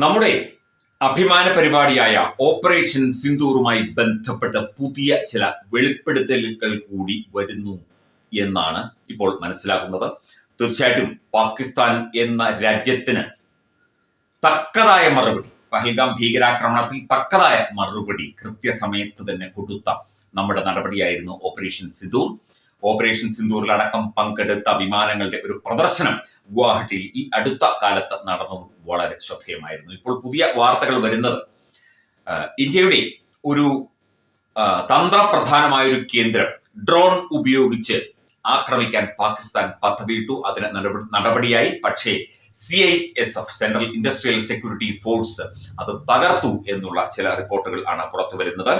നമ്മുടെ അഭിമാന പരിപാടിയായ ഓപ്പറേഷൻ സിന്ദൂറുമായി ബന്ധപ്പെട്ട പുതിയ ചില വെളിപ്പെടുത്തലുകൾ കൂടി വരുന്നു എന്നാണ് ഇപ്പോൾ മനസ്സിലാക്കുന്നത് തീർച്ചയായിട്ടും പാകിസ്ഥാൻ എന്ന രാജ്യത്തിന് തക്കതായ മറുപടി പഹൽഗാം ഭീകരാക്രമണത്തിൽ തക്കതായ മറുപടി കൃത്യസമയത്ത് തന്നെ കൊടുത്ത നമ്മുടെ നടപടിയായിരുന്നു ഓപ്പറേഷൻ സിന്ദൂർ ഓപ്പറേഷൻ സിന്ദൂറിലടക്കം പങ്കെടുത്ത വിമാനങ്ങളുടെ ഒരു പ്രദർശനം ഗുവാഹട്ടിയിൽ ഈ അടുത്ത കാലത്ത് നടന്നത് വളരെ ശ്രദ്ധേയമായിരുന്നു. ഇപ്പോൾ പുതിയ വാർത്തകൾ വരുന്നത് ഇന്ത്യയുടെ ഒരു തന്ത്രപ്രധാനമായ ഒരു കേന്ദ്രം ഡ്രോൺ ഉപയോഗിച്ച് ആക്രമിക്കാൻ പാകിസ്ഥാൻ പദ്ധതിയിട്ടു അതിന് നടപടിയായി. പക്ഷേ C I S F central industrial security force അത് തകർത്തു എന്നുള്ള ചില റിപ്പോർട്ടുകൾ ആണ് പുറത്തു വരുന്നത്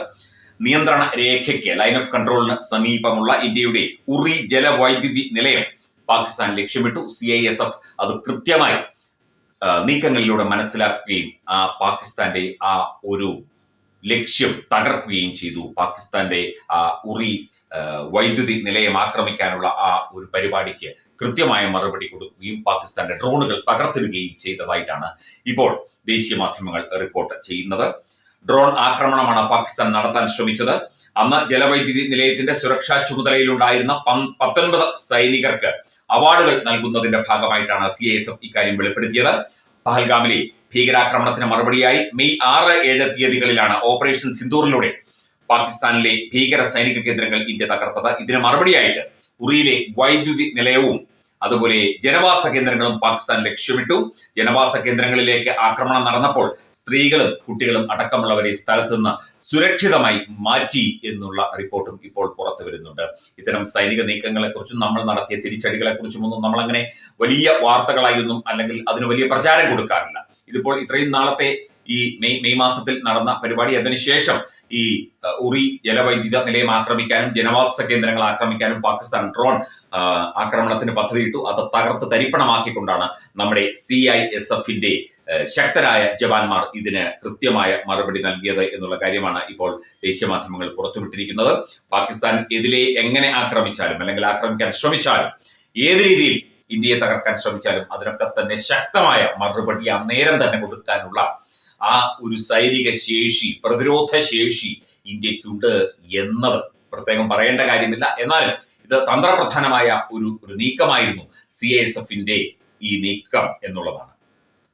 നിയന്ത്രണ രേഖയ്ക്ക് ലൈൻ ഓഫ് കൺട്രോളിന് സമീപമുള്ള ഇന്ത്യയുടെ ഉറി ജലവൈദ്യുതി നിലയം പാകിസ്ഥാൻ ലക്ഷ്യമിട്ടു. സി ഐ എസ് എഫ് അത് കൃത്യമായി നീക്കങ്ങളിലൂടെ മനസ്സിലാക്കുകയും ആ പാകിസ്ഥാന്റെ ആ ഒരു ലക്ഷ്യം തകർക്കുകയും ചെയ്തു. പാകിസ്ഥാന്റെ ആ ഉറി വൈദ്യുതി നിലയം ആക്രമിക്കാനുള്ള ആ ഒരു പരിപാടിക്ക് കൃത്യമായ മറുപടി കൊടുക്കുകയും പാകിസ്ഥാന്റെ ഡ്രോണുകൾ തകർത്തിടുകയും ചെയ്തതായിട്ടാണ് ഇപ്പോൾ ദേശീയ മാധ്യമങ്ങൾ റിപ്പോർട്ട് ചെയ്യുന്നത്. ഡ്രോൺ ആക്രമണമാണ് പാകിസ്ഥാൻ നടത്താൻ ശ്രമിച്ചത്. അന്ന് ജലവൈദ്യുതി നിലയത്തിന്റെ സുരക്ഷാ ചുമതലയിലുണ്ടായിരുന്ന പത്തൊൻപത് സൈനികർക്ക് അവാർഡുകൾ നൽകുന്നതിന്റെ ഭാഗമായിട്ടാണ് സി എസ് എഫ് ഇക്കാര്യം വെളിപ്പെടുത്തിയത്. പഹൽഗാമിലെ ഭീകരാക്രമണത്തിന് മറുപടിയായി മെയ് ആറ് ഏഴ് തീയതികളിലാണ് ഓപ്പറേഷൻ സിന്ദൂറിലൂടെ പാകിസ്ഥാനിലെ ഭീകര സൈനിക കേന്ദ്രങ്ങൾ ഇന്ത്യ തകർത്തത്. ഇതിന് മറുപടിയായിട്ട് ഉറിയിലെ വൈദ്യുതി നിലയവും അതുപോലെ ജനവാസ കേന്ദ്രങ്ങളും പാകിസ്ഥാൻ ലക്ഷ്യമിട്ടു. ജനവാസ കേന്ദ്രങ്ങളിലേക്ക് ആക്രമണം നടന്നപ്പോൾ സ്ത്രീകളും കുട്ടികളും അടക്കമുള്ളവരെ സ്ഥലത്തു നിന്ന് സുരക്ഷിതമായി മാറ്റി എന്നുള്ള റിപ്പോർട്ടും ഇപ്പോൾ പുറത്തു വരുന്നുണ്ട്. ഇത്തരം സൈനിക നീക്കങ്ങളെ കുറിച്ചും നമ്മൾ നടത്തിയ തിരിച്ചടികളെ കുറിച്ചും ഒന്നും നമ്മൾ അങ്ങനെ വലിയ വാർത്തകളായി ഒന്നും അല്ലെങ്കിൽ അതിന് വലിയ പ്രചാരം കൊടുക്കാറില്ല. ഇതിപ്പോൾ ഇത്രയും നാളത്തെ ഈ മെയ് മെയ് മാസത്തിൽ നടന്ന പരിപാടി. അതിനുശേഷം ഈ ഉറി ജലവൈദ്യുത നിലയം ആക്രമിക്കാനും ജനവാസ കേന്ദ്രങ്ങൾ ആക്രമിക്കാനും പാകിസ്ഥാൻ ഡ്രോൺ ആക്രമണത്തിന് പദ്ധതിയിട്ടു. അത് തകർത്ത് തരിപ്പണമാക്കിക്കൊണ്ടാണ് നമ്മുടെ സി ഐ എസ് എഫിന്റെ ശക്തരായ ജവാന്മാർ ഇതിന് കൃത്യമായ മറുപടി നൽകിയത് എന്നുള്ള കാര്യമാണ് ഇപ്പോൾ ദേശീയ മാധ്യമങ്ങൾ പുറത്തുവിട്ടിരിക്കുന്നത്. പാകിസ്ഥാൻ എതിലെ എങ്ങനെ ആക്രമിച്ചാലും അല്ലെങ്കിൽ ആക്രമിക്കാൻ ശ്രമിച്ചാലും ഏത് രീതിയിൽ ഇന്ത്യയെ തകർക്കാൻ ശ്രമിച്ചാലും അതിനൊക്കെ തന്നെ ശക്തമായ മറുപടി അന്നേരം തന്നെ കൊടുക്കാനുള്ള ആ ഒരു സൈനിക ശേഷി പ്രതിരോധ ശേഷി ഇന്ത്യക്കുണ്ട് എന്നത് പ്രത്യേകം പറയേണ്ട കാര്യമില്ല. എന്നാൽ ഇത് തന്ത്രപ്രധാനമായ ഒരു ഒരു നീക്കമായിരുന്നു സി ഐ എസ് എഫിന്റെ ഈ നീക്കം എന്നുള്ളതാണ്.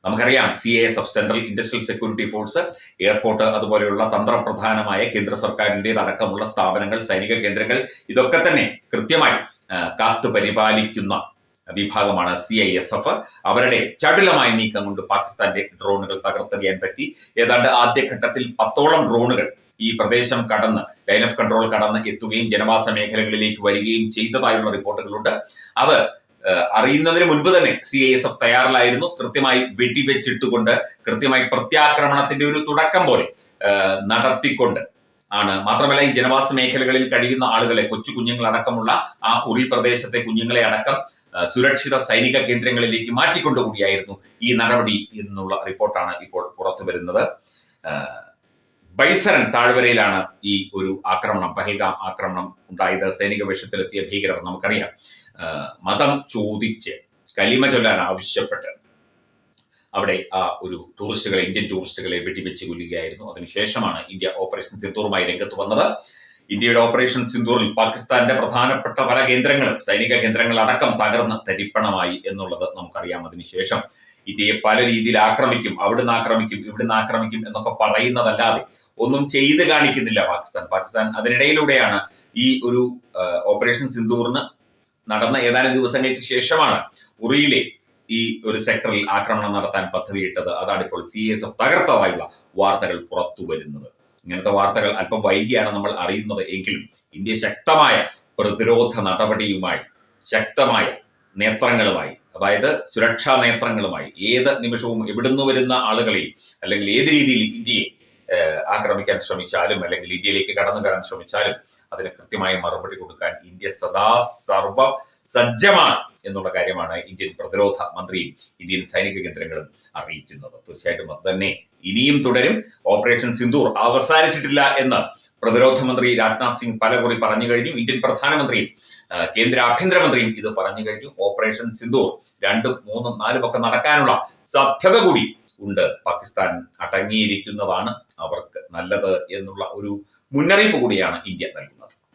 നമുക്കറിയാം C I S F central industrial security force airport അതുപോലെയുള്ള തന്ത്രപ്രധാനമായ കേന്ദ്ര സർക്കാരിന്റെ അടക്കമുള്ള സ്ഥാപനങ്ങൾ സൈനിക കേന്ദ്രങ്ങൾ ഇതൊക്കെ തന്നെ കൃത്യമായി കാത്തു പരിപാലിക്കുന്ന വിഭാഗമാണ് സി ഐ എസ് എഫ് അവരുടെ ചടുലമായ നീക്കം കൊണ്ട് പാകിസ്ഥാന്റെ ഡ്രോണുകൾ തകർത്തെറിയാൻ പറ്റി ഏതാണ്ട് ആദ്യഘട്ടത്തിൽ പത്തോളം ഡ്രോണുകൾ ഈ പ്രദേശം കടന്ന് ലൈൻ ഓഫ് കൺട്രോൾ കടന്ന് എത്തുകയും ജനവാസ മേഖലകളിലേക്ക് വരികയും ചെയ്തതായുള്ള റിപ്പോർട്ടുകളുണ്ട്. അത് അറിയുന്നതിന് മുൻപ് തന്നെ സി ഐ എസ് എഫ് തയ്യാറിലായിരുന്നു. കൃത്യമായി വെടിവെച്ചിട്ടുകൊണ്ട് കൃത്യമായി പ്രത്യാക്രമണത്തിന്റെ ഒരു തുടക്കം പോലെ നടത്തിക്കൊണ്ട് ആണ്. മാത്രമല്ല ഈ ജനവാസ മേഖലകളിൽ കഴിയുന്ന ആളുകളെ കൊച്ചു കുഞ്ഞുങ്ങളടക്കമുള്ള ആ ഉറി പ്രദേശത്തെ കുഞ്ഞുങ്ങളെ അടക്കം സുരക്ഷിത സൈനിക കേന്ദ്രങ്ങളിലേക്ക് മാറ്റിക്കൊണ്ടുകൂടിയായിരുന്നു ഈ നടപടി എന്നുള്ള റിപ്പോർട്ടാണ് ഇപ്പോൾ പുറത്തു വരുന്നത്. ബൈസറൻ താഴ്വരയിലാണ് ഈ ഒരു ആക്രമണം പഹൽഗാം ആക്രമണം ഉണ്ടായത്. സൈനിക വേഷത്തിലെത്തിയ ഭീകരർ നമുക്കറിയാം. മതം ചോദിച്ച് കലിമ ചൊല്ലാൻ ആവശ്യപ്പെട്ട് അവിടെ ആ ഒരു ടൂറിസ്റ്റുകളെ ഇന്ത്യൻ ടൂറിസ്റ്റുകളെ വെടിവെച്ച് കൊല്ലുകയായിരുന്നു. അതിനുശേഷമാണ് ഇന്ത്യ ഓപ്പറേഷൻ സിന്ദൂറുമായി രംഗത്ത് വന്നത്. ഇന്ത്യയുടെ ഓപ്പറേഷൻ സിന്ദൂറിൽ പാകിസ്ഥാന്റെ പ്രധാനപ്പെട്ട പല കേന്ദ്രങ്ങളും സൈനിക കേന്ദ്രങ്ങൾ അടക്കം തകർന്ന് തരിപ്പണമായി എന്നുള്ളത് നമുക്കറിയാം. അതിനുശേഷം ഇന്ത്യയെ പല രീതിയിൽ ആക്രമിക്കും അവിടുന്ന് ആക്രമിക്കും ഇവിടുന്ന് ആക്രമിക്കും എന്നൊക്കെ പറയുന്നതല്ലാതെ ഒന്നും ചെയ്ത് കാണിക്കുന്നില്ല പാകിസ്ഥാൻ. പാകിസ്ഥാൻ അതിനിടയിലൂടെയാണ് ഈ ഒരു ഓപ്പറേഷൻ സിന്ദൂറിന് നടന്ന ഏതാനും ദിവസങ്ങൾക്ക് ശേഷമാണ് ഉറിയിലെ ഈ ഒരു സെക്ടറിൽ ആക്രമണം നടത്താൻ പദ്ധതിയിട്ടത്. അതാണ് ഇപ്പോൾ സി എസ് എഫ് തകർത്തതായുള്ള വാർത്തകൾ പുറത്തു വരുന്നത്. ഇങ്ങനത്തെ വാർത്തകൾ അല്പം വൈകിയാണ് നമ്മൾ അറിയുന്നത് എങ്കിലും ഇന്ത്യ ശക്തമായ പ്രതിരോധ നടപടിയുമായി ശക്തമായ നേത്രങ്ങളുമായി അതായത് സുരക്ഷാ നേത്രങ്ങളുമായി ഏത് നിമിഷവും എവിടുന്ന് വരുന്ന ആളുകളെയും അല്ലെങ്കിൽ ഏത് രീതിയിൽ ഇന്ത്യയെ ആക്രമിക്കാൻ ശ്രമിച്ചാലും അല്ലെങ്കിൽ ഇന്ത്യയിലേക്ക് കടന്നു കയറാൻ ശ്രമിച്ചാലും അതിന് കൃത്യമായ മറുപടി കൊടുക്കാൻ ഇന്ത്യ സദാ സർവ സജ്ജമാണ് എന്നുള്ള കാര്യമാണ് ഇന്ത്യൻ പ്രതിരോധ മന്ത്രിയും ഇന്ത്യൻ സൈനിക കേന്ദ്രങ്ങളും അറിയിക്കുന്നത്. തീർച്ചയായിട്ടും അത് തന്നെ ഇനിയും തുടരും. ഓപ്പറേഷൻ സിന്ദൂർ അവസാനിച്ചിട്ടില്ല എന്ന് പ്രതിരോധ മന്ത്രി രാജ്നാഥ് സിംഗ് പലകുറി പറഞ്ഞു കഴിഞ്ഞു. ഇന്ത്യൻ പ്രധാനമന്ത്രിയും കേന്ദ്ര ആഭ്യന്തരമന്ത്രിയും ഇത് പറഞ്ഞു കഴിഞ്ഞു. ഓപ്പറേഷൻ സിന്ദൂർ രണ്ടും മൂന്നും നാലും ഒക്കെ നടക്കാനുള്ള സാധ്യത കൂടി ഉണ്ട്. പാകിസ്ഥാൻ അടങ്ങിയിരിക്കുന്നതാണ് അവർക്ക് നല്ലത് എന്നുള്ള ഒരു മുന്നറിയിപ്പ് കൂടിയാണ് ഇന്ത്യ നൽകുന്നത്.